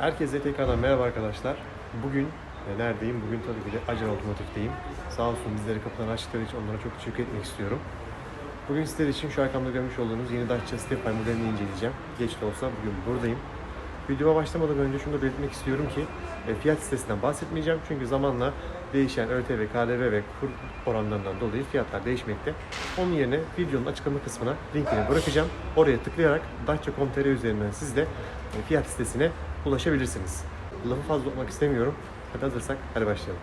Herkese tekrardan merhaba arkadaşlar. Bugün e, neredeyim? Bugün tabii ki de Acar Otomotiv'deyim. Sağ olsun bizleri kapıdan açtıkları için onlara çok teşekkür etmek istiyorum. Bugün sizler için şu arkamda görmüş olduğunuz yeni Dacia Stepway modelini inceleyeceğim. Geç de olsa bugün buradayım. Videoma başlamadan önce şunu da belirtmek istiyorum ki e, fiyat sitesinden bahsetmeyeceğim. Çünkü zamanla değişen ÖTV, KDV ve kur oranlarından dolayı fiyatlar değişmekte. Onun yerine videonun açıklama kısmına linkini bırakacağım. Oraya tıklayarak Dacia.com.tr üzerinden siz de e, fiyat sitesine ulaşabilirsiniz. Lafı fazla tutmak istemiyorum. Hadi hazırsak hadi başlayalım.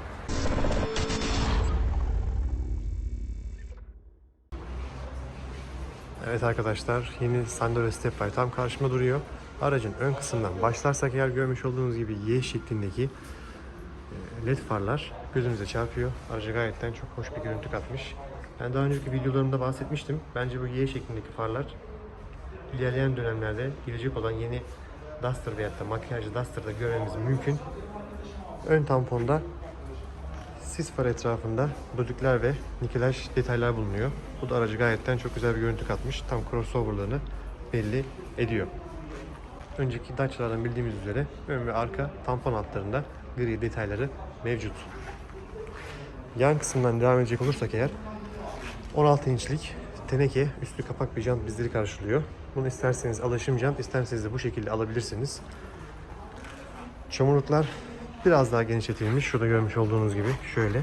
Evet arkadaşlar yeni Sandero Stepway tam karşıma duruyor. Aracın ön kısmından başlarsak eğer görmüş olduğunuz gibi Y şeklindeki e, led farlar gözümüze çarpıyor. Araca gayetten çok hoş bir görüntü katmış. Ben daha önceki videolarımda bahsetmiştim. Bence bu Y şeklindeki farlar ilerleyen dönemlerde gelecek olan yeni Duster veyahut da makyajlı Duster'da görmemiz mümkün. Ön tamponda sis far etrafında dodikler ve nikelaj detaylar bulunuyor. Bu da aracı gayetten çok güzel bir görüntü katmış. Tam crossover'lığını belli ediyor. Önceki Dacia'lardan bildiğimiz üzere ön ve arka tampon altlarında gri detayları mevcut. Yan kısımdan devam edecek olursak eğer 16 inçlik teneke üstü kapak bir jant bizleri karşılıyor. Bunu isterseniz alaşım jant, isterseniz de bu şekilde alabilirsiniz. Çamurluklar biraz daha genişletilmiş. Şurada görmüş olduğunuz gibi şöyle.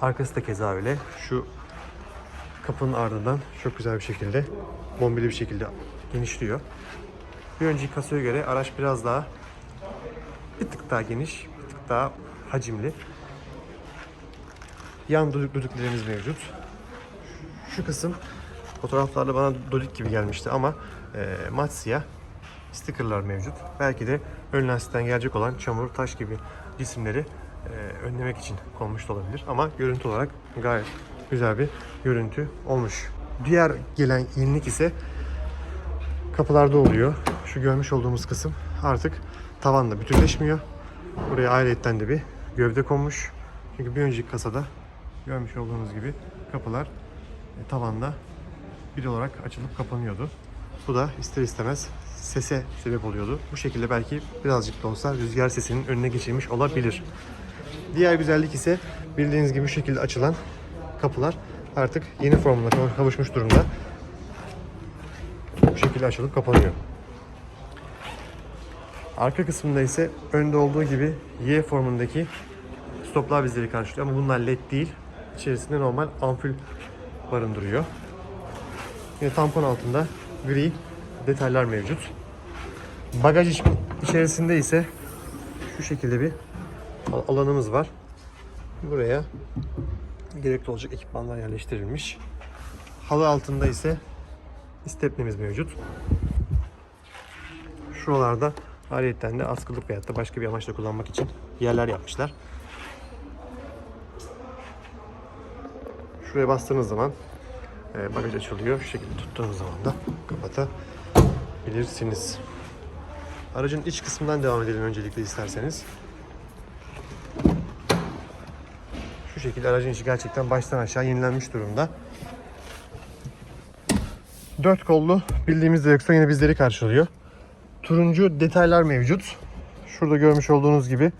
Arkası da keza öyle. Şu kapının ardından çok güzel bir şekilde bombeli bir şekilde genişliyor. Bir önceki kasaya göre araç biraz daha bir tık daha geniş, bir tık daha hacimli. Yan düdük düdüklerimiz mevcut. Şu kısım fotoğraflarda bana dodik gibi gelmişti ama e, mat siyah stickerlar mevcut. Belki de ön lastikten gelecek olan çamur, taş gibi cisimleri e, önlemek için konmuş da olabilir. Ama görüntü olarak gayet güzel bir görüntü olmuş. Diğer gelen yenilik ise kapılarda oluyor. Şu görmüş olduğumuz kısım artık tavanla bütünleşmiyor. Buraya ayrıyetten de bir gövde konmuş. Çünkü bir önceki kasada görmüş olduğunuz gibi kapılar e, tavanla bir olarak açılıp kapanıyordu. Bu da ister istemez sese sebep oluyordu. Bu şekilde belki birazcık da olsa rüzgar sesinin önüne geçirmiş olabilir. Diğer güzellik ise bildiğiniz gibi bu şekilde açılan kapılar artık yeni formuna kavuşmuş durumda. Bu şekilde açılıp kapanıyor. Arka kısmında ise önde olduğu gibi Y formundaki stoplar bizleri karşılıyor ama bunlar led değil. İçerisinde normal ampul barındırıyor. Yine tampon altında gri detaylar mevcut. Bagaj iç- içerisinde ise şu şekilde bir al- alanımız var. Buraya gerekli olacak ekipmanlar yerleştirilmiş. Halı altında ise stepnemiz mevcut. Şuralarda ayrıyetten de askılık veyahut da başka bir amaçla kullanmak için yerler yapmışlar. Şuraya bastığınız zaman e, bagaj açılıyor. Şu şekilde tuttuğunuz zaman da kapatabilirsiniz. Aracın iç kısmından devam edelim öncelikle isterseniz. Şu şekilde aracın içi gerçekten baştan aşağı yenilenmiş durumda. Dört kollu bildiğimiz direksiyon yine bizleri karşılıyor. Turuncu detaylar mevcut. Şurada görmüş olduğunuz gibi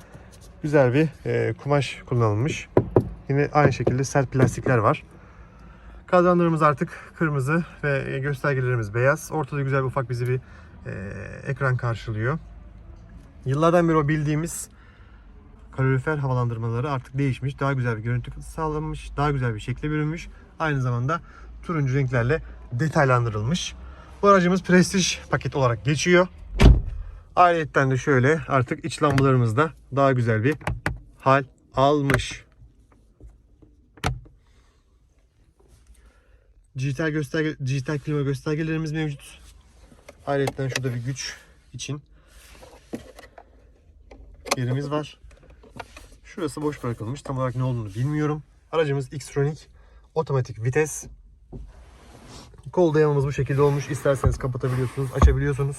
güzel bir e, kumaş kullanılmış. Yine aynı şekilde sert plastikler var. Kadranlarımız artık kırmızı ve göstergelerimiz beyaz. Ortada güzel bir ufak bizi bir e, ekran karşılıyor. Yıllardan beri o bildiğimiz kalorifer havalandırmaları artık değişmiş. Daha güzel bir görüntü sağlanmış. Daha güzel bir şekle bürünmüş. Aynı zamanda turuncu renklerle detaylandırılmış. Bu aracımız Prestige paket olarak geçiyor. Ayrıyetten de şöyle artık iç lambalarımız da daha güzel bir hal almış. Dijital gösterge, dijital klima göstergelerimiz mevcut. Ayrıca şurada bir güç için yerimiz var. Şurası boş bırakılmış. Tam olarak ne olduğunu bilmiyorum. Aracımız Xtronic otomatik vites. Kol dayamamız bu şekilde olmuş. İsterseniz kapatabiliyorsunuz, açabiliyorsunuz.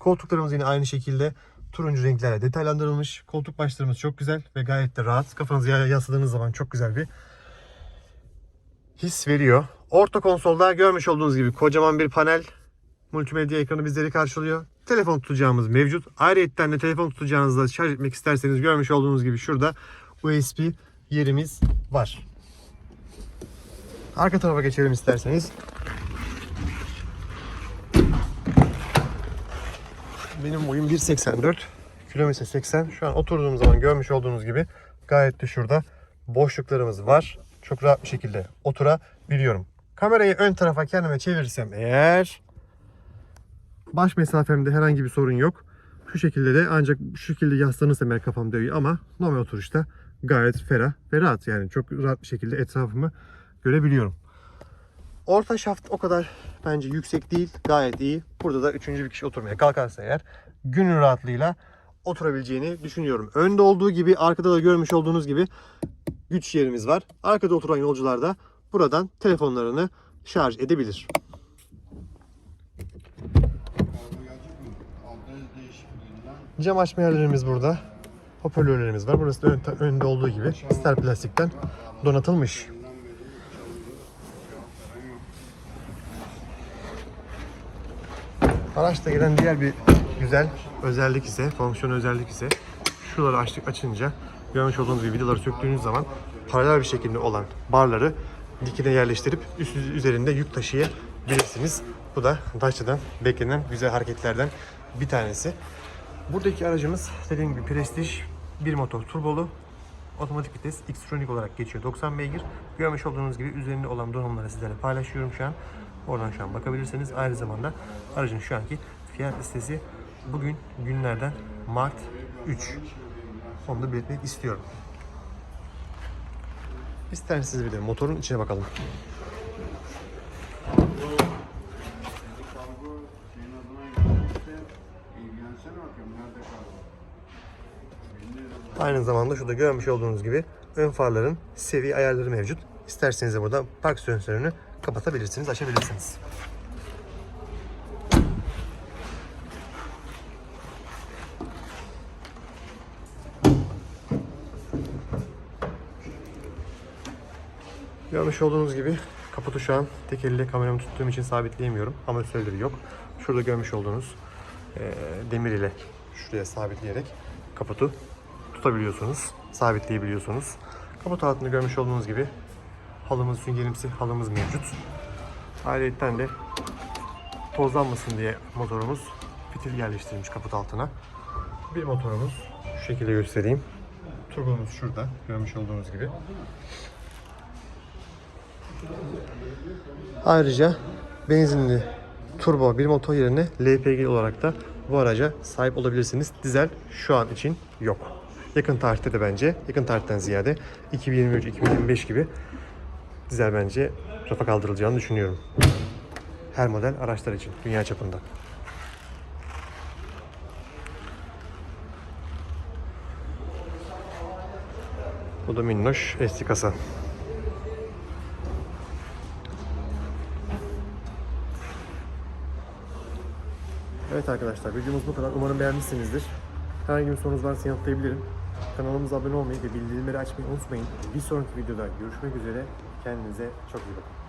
Koltuklarımız yine aynı şekilde turuncu renklerle detaylandırılmış. Koltuk başlarımız çok güzel ve gayet de rahat. Kafanızı ya- yasladığınız zaman çok güzel bir his veriyor. Orta konsolda görmüş olduğunuz gibi kocaman bir panel multimedya ekranı bizleri karşılıyor. Telefon tutacağımız mevcut. Ayrıca de telefon tutacağınızda şarj etmek isterseniz görmüş olduğunuz gibi şurada USB yerimiz var. Arka tarafa geçelim isterseniz. Benim boyum 1.84. Kilometre 80. Şu an oturduğum zaman görmüş olduğunuz gibi gayet de şurada boşluklarımız var. Çok rahat bir şekilde oturabiliyorum. Kamerayı ön tarafa kendime çevirirsem eğer baş mesafemde herhangi bir sorun yok. Şu şekilde de ancak şu şekilde yaslanırsam eğer kafam dönüyor ama normal oturuşta gayet ferah ve rahat. Yani çok rahat bir şekilde etrafımı görebiliyorum. Orta şaft o kadar bence yüksek değil. Gayet iyi. Burada da üçüncü bir kişi oturmaya kalkarsa eğer günün rahatlığıyla oturabileceğini düşünüyorum. Önde olduğu gibi arkada da görmüş olduğunuz gibi güç yerimiz var. Arkada oturan yolcular da buradan telefonlarını şarj edebilir. Cam açma yerlerimiz burada. Hoparlörlerimiz var. Burası da ön- önde olduğu gibi star plastikten donatılmış. Araçta gelen diğer bir güzel özellik ise, fonksiyon özellik ise şuraları açtık açınca görmüş olduğunuz gibi vidaları söktüğünüz zaman paralel bir şekilde olan barları dikine yerleştirip üst üzerinde yük taşıyabilirsiniz. Bu da Dacia'dan beklenen güzel hareketlerden bir tanesi. Buradaki aracımız dediğim gibi Prestige bir motor turbolu otomatik vites Xtronic olarak geçiyor 90 beygir. Görmüş olduğunuz gibi üzerinde olan donanımları sizlerle paylaşıyorum şu an. Oradan şu an bakabilirsiniz. Aynı zamanda aracın şu anki fiyat listesi bugün günlerden Mart 3. Onu da belirtmek istiyorum. İsterseniz bir de motorun içine bakalım. Aynı zamanda şurada görmüş olduğunuz gibi ön farların seviye ayarları mevcut. İsterseniz de burada park sensörünü kapatabilirsiniz, açabilirsiniz. Görmüş olduğunuz gibi kaputu şu an tek elle kameramı tuttuğum için sabitleyemiyorum. Amortisörleri yok. Şurada görmüş olduğunuz eee, demir ile şuraya sabitleyerek kaputu tutabiliyorsunuz. Sabitleyebiliyorsunuz. Kaput altında görmüş olduğunuz gibi halımız, süngerimsi halımız mevcut. Ayrıca de tozlanmasın diye motorumuz fitil yerleştirilmiş kaput altına. Bir motorumuz şu şekilde göstereyim. Turbomuz şurada görmüş olduğunuz gibi. Ayrıca benzinli turbo bir motor yerine LPG olarak da bu araca sahip olabilirsiniz. Dizel şu an için yok. Yakın tarihte de bence, yakın tarihten ziyade 2023-2025 gibi dizel bence rafa kaldırılacağını düşünüyorum. Her model araçlar için dünya çapında. Bu da minnoş eski kasa. Evet arkadaşlar videomuz bu kadar. Umarım beğenmişsinizdir. Herhangi bir sorunuz varsa yanıtlayabilirim. Kanalımıza abone olmayı ve bildirimleri açmayı unutmayın. Bir sonraki videoda görüşmek üzere. Kendinize çok iyi bakın.